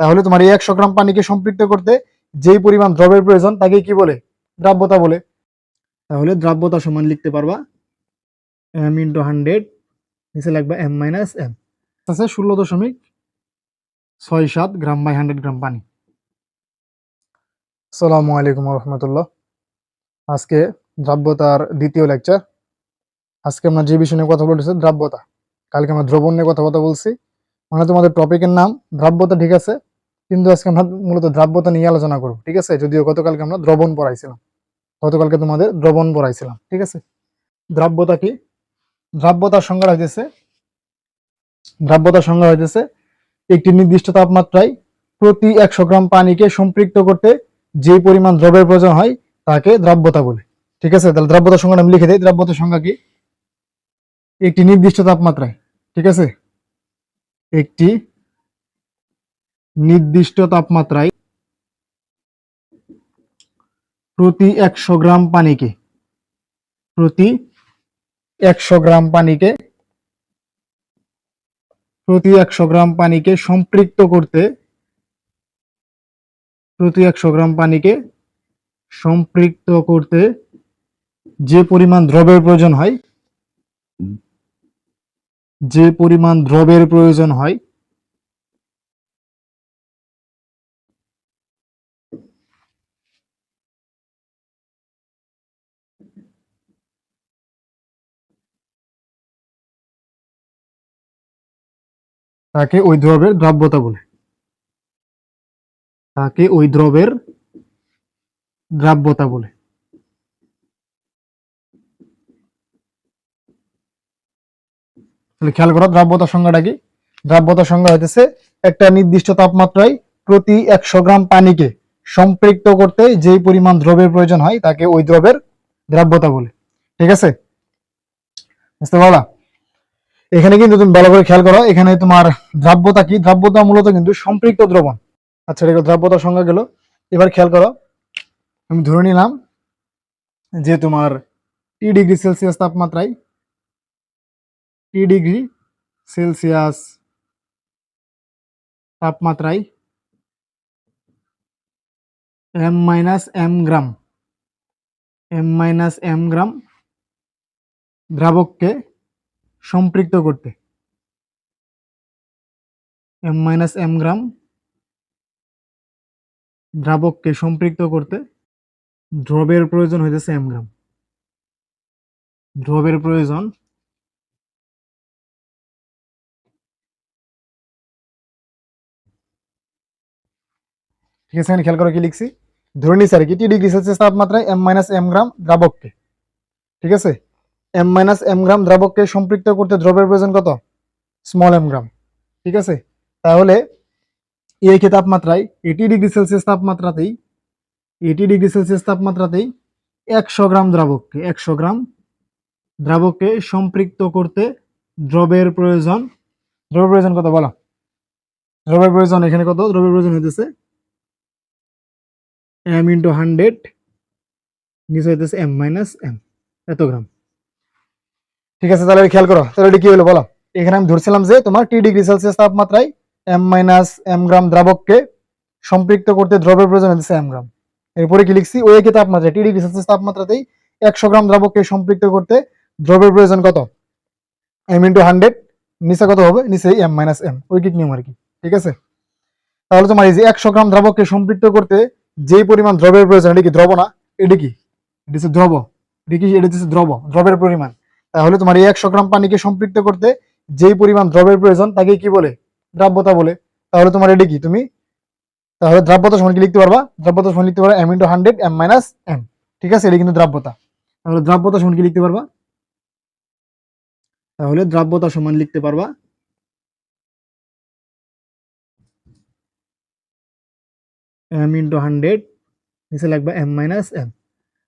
তাহলে তোমার এই একশো গ্রাম পানিকে সম্পৃক্ত করতে যেই পরিমাণ দ্রবের প্রয়োজন তাকে কি বলে? দ্রাব্যতা বলে। তাহলে দ্রাব্যতা সমান লিখতে পারবা এম ইন্টু হান্ড্রেড নিচে লাগবে এম মাইনাস এম আছে ষোলো দশমিক ছয় সাত গ্রাম বাই হান্ড্রেড গ্রাম পানি। আসসালামু আলাইকুম রহমতুল্লাহ। আজকে দ্রাব্যতার দ্বিতীয় লেকচার আজকে আমরা যে বিষয় নিয়ে কথা বলতেছি, দ্রাব্যতা। কালকে আমরা দ্রবণ নিয়ে কথা বলছি। মানে তোমাদের টপিকের নাম, দ্রাব্যতা ঠিক আছে? কিন্তু আজকে আমরা মূলত দ্রাব্যতা নিয়ে আলোচনা করব, ঠিক আছে? যদিও গতকালকে আমরা দ্রবণ পড়াইছিলাম। গতকালকে তোমাদের দ্রবণ পড়াইছিলাম, ঠিক আছে? দ্রাব্যতা কি? দ্রাব্যতার সংজ্ঞা হইতেছে দ্রাব্যতার সংজ্ঞা হইতেছে, একটি নির্দিষ্ট তাপমাত্রায় প্রতি একশো গ্রাম পানিকে সম্পৃক্ত করতে যে পরিমাণ দ্রবের প্রয়োজন হয়, তাকে দ্রাব্যতা বলে, ঠিক আছে? তাহলে দ্রাব্যতার সংজ্ঞা আমি লিখে দিই। দ্রাব্যতার সংজ্ঞা কি? একটি নির্দিষ্ট তাপমাত্রায়, ঠিক আছে? একটি নির্দিষ্ট তাপমাত্রায় প্রতি একশো গ্রাম পানিকে, প্রতি একশো গ্রাম পানিকে, প্রতি একশো গ্রাম পানিকে সম্পৃক্ত করতে, প্রতি একশো গ্রাম পানিকে সম্পৃক্ত করতে যে পরিমাণ দ্রবের প্রয়োজন হয়, যে পরিমাণ দ্রবের প্রয়োজন হয় তাকে ওই দ্রবের দ্রাব্যতা বলে। তাকে ওই দ্রবের দ্রাব্যতা বলে। তাহলে খেয়াল করো দ্রাব্যতার সংজ্ঞাটা কি? দ্রাব্যতার সংজ্ঞা হইতেছে একটা নির্দিষ্ট তাপমাত্রায় প্রতি একশো গ্রাম পানিকে সম্পৃক্ত করতে যেই পরিমাণ দ্রবের প্রয়োজন হয় তাকে ওই দ্রবের দ্রাব্যতা বলে। ঠিক আছে? বুঝতে পারলা? এখানে কিন্তু তুমি ভালো করে খেয়াল করো, এখানে তোমার দ্রাব্যতা কি? দ্রাব্যতা মূলত কিন্তু সম্পৃক্ত দ্রবণ। আচ্ছা এটা দ্রাব্যতার সংজ্ঞা গেল। এবার খেয়াল করো, আমি ধরে নিলাম যে তোমার টি ডিগ্রি সেলসিয়াস তাপমাত্রায় টি ডিগ্রি সেলসিয়াস তাপমাত্রায় M minus M gram, M minus M gram দ্রাবককে সম্পৃক্ত করতে। এম মাইনাস এম গ্রাম দ্রাবককে সম্পৃক্ত করতে দ্রবের প্রয়োজন হইতেছে এম গ্রাম দ্রবের প্রয়োজন ঠিক আছে খেয়াল করো কি লিখছি? ধরে নিচ্ছি আর কি টি ডিগ্রি সেলসিয়াস তাপমাত্রায় এম মাইনাস এম গ্রাম দ্রাবককে। ঠিক আছে? এম মাইনাস এম গ্রাম দ্রাবককে সম্পৃক্ত করতে দ্রবের প্রয়োজন কত? স্মল এম গ্রাম ঠিক আছে? তাহলে এই কি তাপমাত্রায় এইটি ডিগ্রি সেলসিয়াস তাপমাত্রাতেই এইটি ডিগ্রি সেলসিয়াস তাপমাত্রাতেই একশো গ্রাম দ্রাবককে, একশো গ্রাম দ্রাবককে সম্পৃক্ত করতে দ্রবের প্রয়োজন দ্রবের প্রয়োজন কত বলো? দ্রবের প্রয়োজন এখানে কত? দ্রবের প্রয়োজন হইতেছে এম ইন্টু হান্ড্রেড নিচে হইতেছে এম মাইনাস এম এত গ্রাম ঠিক আছে, তাহলে খেয়াল করো। তাহলে কি হলো বলো? এখানে আমি ধরছিলাম যে তোমার টি ডিগ্রি সেলসিয়াস তাপমাত্রায় এম মাইনাস এম গ্রাম দ্রাবককে সম্পৃক্ত করতে দ্রবের প্রয়োজন হচ্ছে এম গ্রাম এরপরে কি লিখছি? ওই একই তাপমাত্রায় টি ডিগ্রি সেলসিয়াস তাপমাত্রাতেই একশো গ্রাম দ্রাবককে সম্পৃক্ত করতে দ্রবের প্রয়োজন কত? এম ইন্টু হান্ড্রেড নিচে কত হবে? নিচে এম মাইনাস এম ঐকিক নিয়ম আর কি? ঠিক আছে? তাহলে তোমার এই যে একশো গ্রাম দ্রাবককে সম্পৃক্ত করতে যেই পরিমাণ দ্রবের প্রয়োজন, এটা কি দ্রব না? এটা কি? এটা হচ্ছে দ্রব। এটা কি? এটা হচ্ছে দ্রব। দ্রবের পরিমাণ। তাহলে তোমার এই একশো গ্রাম পানিকে সম্পৃক্ত করতে যেই পরিমাণ দ্রবের প্রয়োজন তাকে কি বলে? দ্রাব্যতা বলে। তাহলে তোমার এটা কি? তুমি তাহলে দ্রাব্যতা সমান কি লিখতে পারবা? দ্রাব্যতা সমান লিখতে পারবা M into hundred M minus M ঠিক আছে? এটা কিন্তু দ্রাব্যতা। তাহলে দ্রাব্যতা সমান কি লিখতে পারবা? তাহলে দ্রাব্যতা সমান লিখতে পারবা এম ইন্টু হান্ড্রেড নিচে লাগবে এম মাইনাস এম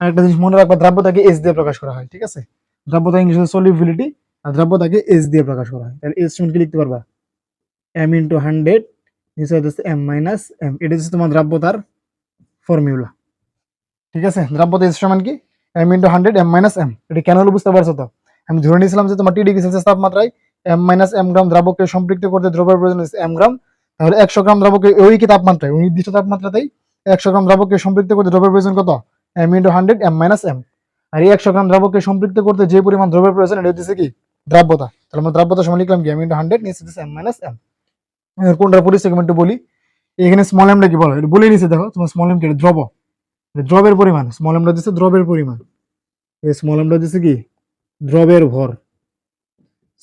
আরেকটা জিনিস মনে রাখবা, দ্রাব্যতাকে এস দিয়ে প্রকাশ করা হয়, ঠিক আছে? দ্রাব্যতা ইংলিশে সলিবিলিটি আর দ্রাব্যতাকে এস দিয়ে প্রকাশ করা হয়। তাহলে এস কি লিখতে পারবা? এম ইন্টু হান্ড্রেড নিচে হচ্ছে এম মাইনাস এম এটা হচ্ছে তোমার দ্রাব্যতার ফর্মুলা ঠিক আছে? দ্রাব্যতা এস সমান কি? M into hundred M minus M এটা কেন বুঝতে পারছ তো? আমি ধরে নিয়েছিলাম যে তোমার টি ডিগ্রি সেলসিয়াস তাপমাত্রায় এম মাইনাস এম গ্রাম দ্রাবককে সম্পৃক্ত করতে দ্রবের প্রয়োজন হচ্ছে এম গ্রাম তাহলে একশো গ্রাম দ্রাবকে ওই কি তাপমাত্রায়, ওই নির্দিষ্ট তাপমাত্রাতেই একশো গ্রাম দ্রাবককে সম্পৃক্ত করতে দ্রবের প্রয়োজন কত? M into hundred M minus M আর এই একশো গ্রাম দ্রাবককে সম্পৃক্ত করতে যে পরিমাণ দ্রব্যের প্রয়োজন, এটা হচ্ছে কি? দ্রাব্যতা। তাহলে আমরা দ্রাব্যতা সমান লিখলাম কি? এম ইন্টু হান্ড্রেড হচ্ছে এম মাইনাস এম কোনটার পরিচয় আমি বলি। এখানে স্মল এমটা কি বলো? এটা বলে নিচে দেখো, তোমার স্মল এম কি এটা দ্রব দ্রবের পরিমাণ স্মল এমটা দিচ্ছে দ্রবের পরিমাণ। এই স্মল এমটা দিচ্ছে কি? দ্রবের ভর।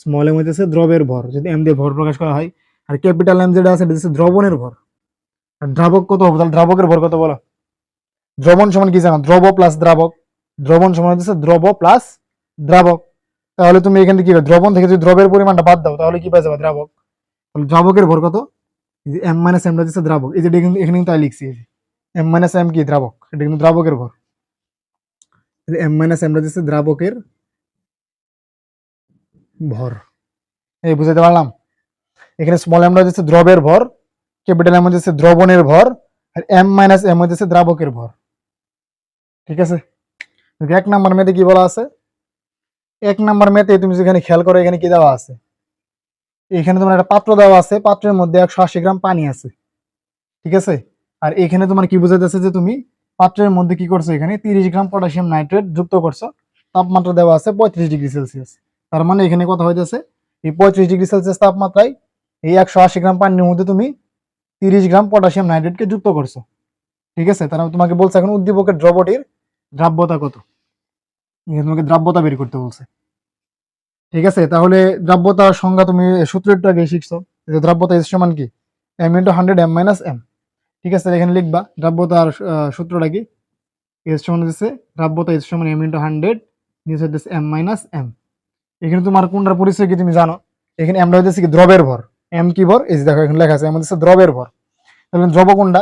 স্মল এম হইতেছে দ্রবের ভর। যদি এম দিয়ে ভর প্রকাশ করা হয়, আর ক্যাপিটাল এম যেটা আছে, এটা হচ্ছে দ্রবণের ভর। আর দ্রাবক কত হবে? তাহলে দ্রাবকের ভর কত বলো? দ্রবণ সমান কি জানো? দ্রব প্লাস দ্রাবক। দ্রবণ সমান হচ্ছে দ্রব প্লাস দ্রাবক। তাহলে তুমি এখান থেকে কি? দ্রবণ থেকে যদি দ্রবের পরিমাণটা বাদ দাও, তাহলে কি পাই যাবে? দ্রাবক। তাহলে দ্রাবকের ভর কত? এম মাইনাস এমটা হচ্ছে দ্রাবক। এই যে কিন্তু এখানে তাই লিখছি এম মাইনাস এম কি? দ্রাবক। এটা কিন্তু দ্রাবকের ভর। এম মাইনাস এমটা হচ্ছে দ্রাবকের ভর। এই বুঝাতে পারলাম? এখানে স্মল এমটা হচ্ছে দ্রবের ভর ক্যাপিটাল এম হচ্ছে দ্রবণের ভর, আর এম মাইনাস এম হচ্ছে দ্রাবকের ভর। ঠিক আছে? এক নাম্বার মেতে কি বলা আছে? এক নাম্বার মেতে তুমি যেখানে খেয়াল করো, এখানে কি দেওয়া আছে? এখানে তোমার একটা পাত্র দেওয়া আছে, পাত্রের মধ্যে একশো আশি গ্রাম পানি আছে। ঠিক আছে? আর এখানে তোমার কি বোঝাতেছে যে তুমি পাত্রের মধ্যে কি করছ এখানে? তিরিশ গ্রাম পটাশিয়াম নাইট্রেট যুক্ত করছ। তাপমাত্রা দেওয়া আছে পঁয়ত্রিশ ডিগ্রি সেলসিয়াস। তার মানে এখানে কথা হইতেছে, এই পঁয়ত্রিশ ডিগ্রি সেলসিয়াস তাপমাত্রায় এই একশো আশি গ্রাম পানির মধ্যে তুমি তিরিশ গ্রাম পটাশিয়াম নাইট্রেটকে যুক্ত করছ। ঠিক আছে? তারা তোমাকে বলছে এখন উদ্দীপকের দ্রবটির দ্রাব্যতা কত? তোমাকে দ্রাব্যতা বের করতে বলছে। ঠিক আছে? তাহলে দ্রাব্যতার সংজ্ঞা তুমি সূত্র একটু আগে শিখছো। যে দ্রাব্যতা ইস সমান কি? M into hundred M minus M ঠিক আছে? এখানে লিখবা, দ্রাব্যতার সূত্রটা কি? এস সমান হচ্ছে দ্রাব্যতা ইস সমান এম ইন্টু হান্ড্রেড নিচে হচ্ছে এম মাইনাস এম এখানে তোমার কোনটার পরিচয় কি তুমি জানো? এখানে এমটা হচ্ছে কি দ্রবের ভর। এম কি ভর? এই যে দেখো, এখানে লেখা আছে এম হচ্ছে দ্রবের ভর। তাহলে দ্রব কোনটা?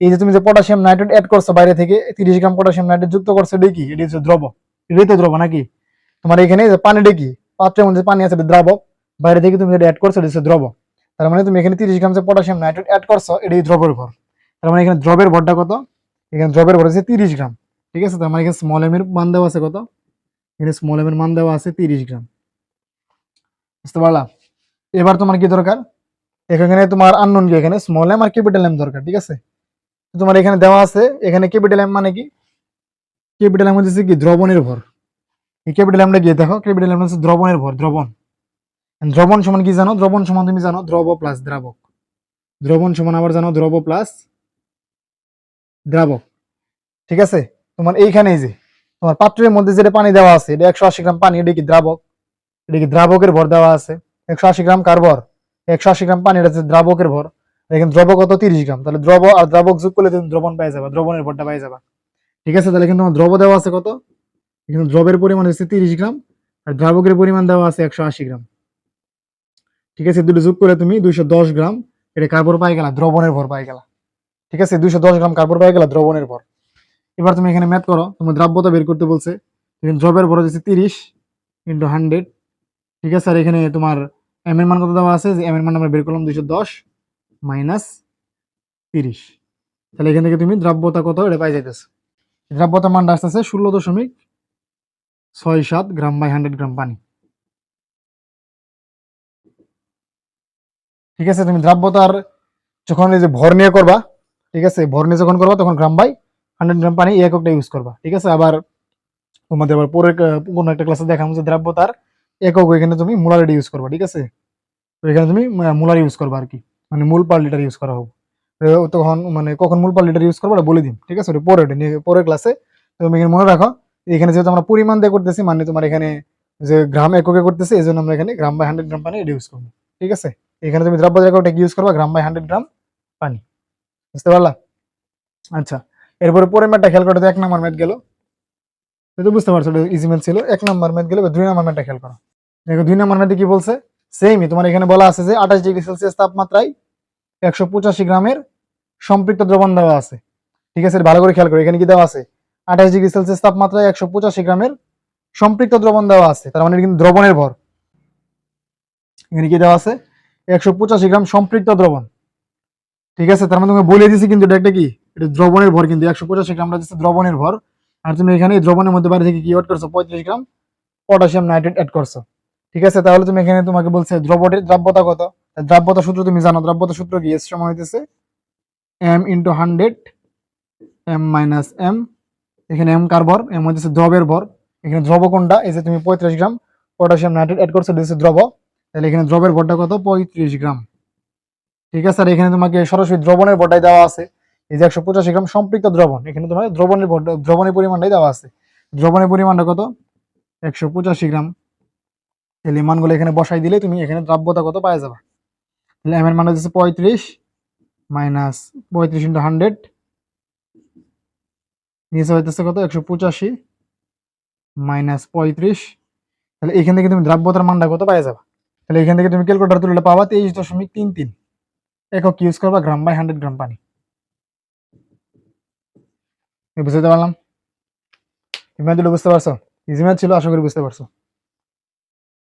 এই যে তুমি যে পটাশিয়াম নাইট্রেট অ্যাড করছ বাইরে থেকে তিরিশ গ্রাম পটাশিয়াম নাইট্রেট যুক্ত করছ এটাই কি? এটি হচ্ছে দ্রব। এটাই তো দ্রব নাকি? তোমার এখানে যে পানিটা কি? পাত্রের মধ্যে পানি আছে, এটা বাইরে থেকে তুমি যেটা অ্যাড করছ, এটা হচ্ছে দ্রব। তার মানে তুমি এখানে তিরিশ গ্রাম যে পটাশিয়াম নাইট্রেট অ্যাড করছ, এটাই দ্রবের ভর। তার মানে এখানে দ্রবের ভরটা কত? এখানে দ্রবের ভর হচ্ছে তিরিশ গ্রাম। ঠিক আছে? তার মানে এখানে স্মল এম এর মান দেওয়া আছে কত? এখানে স্মল এমের মান দেওয়া আছে তিরিশ গ্রাম। বুঝতে পারলাম এবার তোমার কি দরকার? এখানে তোমার আননোন এখানে স্মল এম আর ক্যাপিটাল এম দরকার, ঠিক আছে? তোমার এখানে দেওয়া আছে, এখানে ক্যাপিটাল এম মানে কি? ক্যাপিটাল এম হচ্ছে কি? দ্রবণের ভর। এই ক্যাপিটাল এমটা গিয়ে দেখো ক্যাপিটাল এম হচ্ছে দ্রবণের ভর, দ্রবণ। দ্রবণ সমান কি জানো? দ্রবণ সমান তুমি জানো, দ্রব প্লাস দ্রাবক। দ্রবণ সমান আবার জানো, দ্রব প্লাস দ্রাবক। ঠিক আছে? তোমার এইখানে যে, তোমার পাত্রের মধ্যে যেটা পানি দেওয়া আছে, এটা একশো আশি গ্রাম পানি, এটা কি দ্রাবক? এটা কি দ্রাবকের ভর দেওয়া আছে? একশো আশি গ্রাম কার ভর একশো আশি গ্রাম পানি, এটা হচ্ছে দ্রাবকের ভর। এখানে দ্রব কত? তিরিশ গ্রাম। তাহলে দ্রব আর দ্রাবক যোগ করলে তুমি দ্রবণ পাই যাবা, দ্রবণের ভরটা পাই যাবা। ঠিক আছে? তাহলে কিন্তু তোমার দ্রব দেওয়া আছে কত? এখানে দ্রবের পরিমাণ হচ্ছে তিরিশ গ্রাম আর দ্রাবকের পরিমাণ দেওয়া আছে একশো আশি গ্রাম। ঠিক আছে? দুটো যোগ করে তুমি দুইশো দশ গ্রাম, এটা কার্বন পাই গেলা দ্রবণের ভর পাই গেলা ঠিক আছে? দুইশো দশ গ্রাম কার্বন পাই গেলা দ্রবণের ভর। এবার তুমি এখানে ম্যাথ করো, তোমার দ্রাব্যতা বের করতে বলছে। দ্রবের ভর হচ্ছে তিরিশ ইন্টু হান্ড্রেড ঠিক আছে? আর এখানে তোমার এম এর মান কত দেওয়া আছে? যে এম এর মান আমরা বের করলাম দুইশো দশ। মাইনাস তিরিশ। তাহলে এখান থেকে তুমি দ্রাব্যতা কত? এটা পাই যাইতেছে। দ্রাব্যতা মানটা আসতেছে ষোলো দশমিক ছয় সাত গ্রাম বাই হান্ড্রেড গ্রাম পানি। ঠিক আছে, তুমি দ্রাব্যতার যখন এই যে ভর নিয়ে করবা, ঠিক আছে ভর নিয়ে যখন করবা, তখন গ্রাম বাই হান্ড্রেড গ্রাম পানি এই এককটা ইউজ করবা। ঠিক আছে, আবার তোমাদের আবার পরে কোনো একটা ক্লাসে দেখাম যে দ্রাব্যতার একক এখানে তুমি মোলার ইউজ করবা, ঠিক আছে? তো এখানে তুমি মোলার ইউজ করবা আর কি। মানে মূল পার লিটার ইউজ করা হোক তখন মানে কখন মূল পার লিটার ইউজ করব বলে দিন, ঠিক আছে? পরে পরের ক্লাসে তুমি এখানে মনে রাখো, এখানে যেহেতু আমরা পরিমাণ দিয়ে করতেছি মানে তোমার এখানে যে গ্রাম এককে করতেছি, এই জন্য আমরা এখানে গ্রাম বাই হান্ড্রেড গ্রাম পানি ইউজ করব, ঠিক আছে? এখানে তুমি দ্রাব্য এককটা ইউজ করবা গ্রাম বাই হান্ড্রেড গ্রাম পানি, বুঝতে পারলা? আচ্ছা এরপরে পরের ম্যাটটা খেয়াল করতে এক নাম্বার ম্যাট গেল। তো বুঝতে পারছ, এটা ইজি ম্যাথ ছিল, এক নাম্বার ম্যাথ গেলে দুই নাম্বার ম্যাটটা খেয়াল করো। দেখো, দুই নাম্বার ম্যাথে কি বলছে? সেমই তোমার এখানে বলা আছে যে আঠাশ ডিগ্রি সেলসিয়াস তাপমাত্রায় একশো পঁচাশি গ্রামের সম্পৃক্ত দ্রবণ দেওয়া আছে। ঠিক আছে, ভালো করে খেয়াল করো, এখানে কি দেওয়া আছে? আঠাশ ডিগ্রি সেলসিয়াস তাপমাত্রায় একশো পঁচাশি গ্রামের সম্পৃক্ত দ্রবণ দেওয়া আছে, তার মানে কিন্তু দ্রবণের ভর। এখানে কি দেওয়া আছে? একশো পঁচাশি গ্রাম সম্পৃক্ত দ্রবণ। ঠিক আছে, তার মানে তোমাকে বলে দিছি কিন্তু এটা একটা কি? এটা দ্রবণের ভর কিন্তু, একশো পঁচাশি গ্রামটা দিচ্ছে দ্রবণের ভর। আর তুমি এখানে দ্রবণের মধ্যে বাইরে থেকে কি অ্যাড করছ? পঁয়ত্রিশ গ্রাম পটাশিয়াম নাইট্রেট অ্যাড করছ। ঠিক আছে? তাহলে তুমি এখানে তোমাকে বলছে দ্রবটির দ্রাব্যতা কত? দ্রাব্যতা সূত্র তুমি জানো, দ্রাব্যতা সূত্র কি? এস সমান হইতেছে M into hundred M minus M এখানে এম কার ভর? এম হইতেছে দ্রবের ভর। এখানে দ্রব কোনটা? এই যে তুমি পঁয়ত্রিশ গ্রাম পটাশিয়াম নাইট্রেট অ্যাড করছ দ্রব তাহলে এখানে দ্রবের ভরটা কত? পঁয়ত্রিশ গ্রাম। ঠিক আছে? আর এখানে তোমাকে সরাসরি দ্রবণের ভরটাই দেওয়া আছে। এই যে একশো পঁচাশি গ্রাম সম্পৃক্ত দ্রবণ। এখানে তোমার দ্রবণের ভর দ্রবণের পরিমাণটাই দেওয়া আছে। দ্রবণের পরিমাণটা কত? একশো পঁচাশি গ্রাম। তাহলে মানগুলো এখানে বসাই দিলে তুমি এখানে দ্রাব্যতা কত পাওয়া যাবে? তাহলে এম এর মান হচ্ছে পঁয়ত্রিশ মাইনাস পঁয়ত্রিশ ইন্টু হান্ড্রেড নিচে হইতেছে কত? একশো পঁচাশি মাইনাস পঁয়ত্রিশ। তাহলে এখান থেকে তুমি দ্রাব্যতার মানটা কত পাওয়া যাবে? তাহলে এখান থেকে তুমি ক্যালকুলেটার তুলে পাবা তেইশ দশমিক তিন তিন, একক ইউজ করবা গ্রাম বাই হান্ড্রেড গ্রাম পানি। বুঝতে পারলাম? তুমি বুঝতে পারছ? ইজি ম্যাথ ছিল, আশা করি বুঝতে পারছ।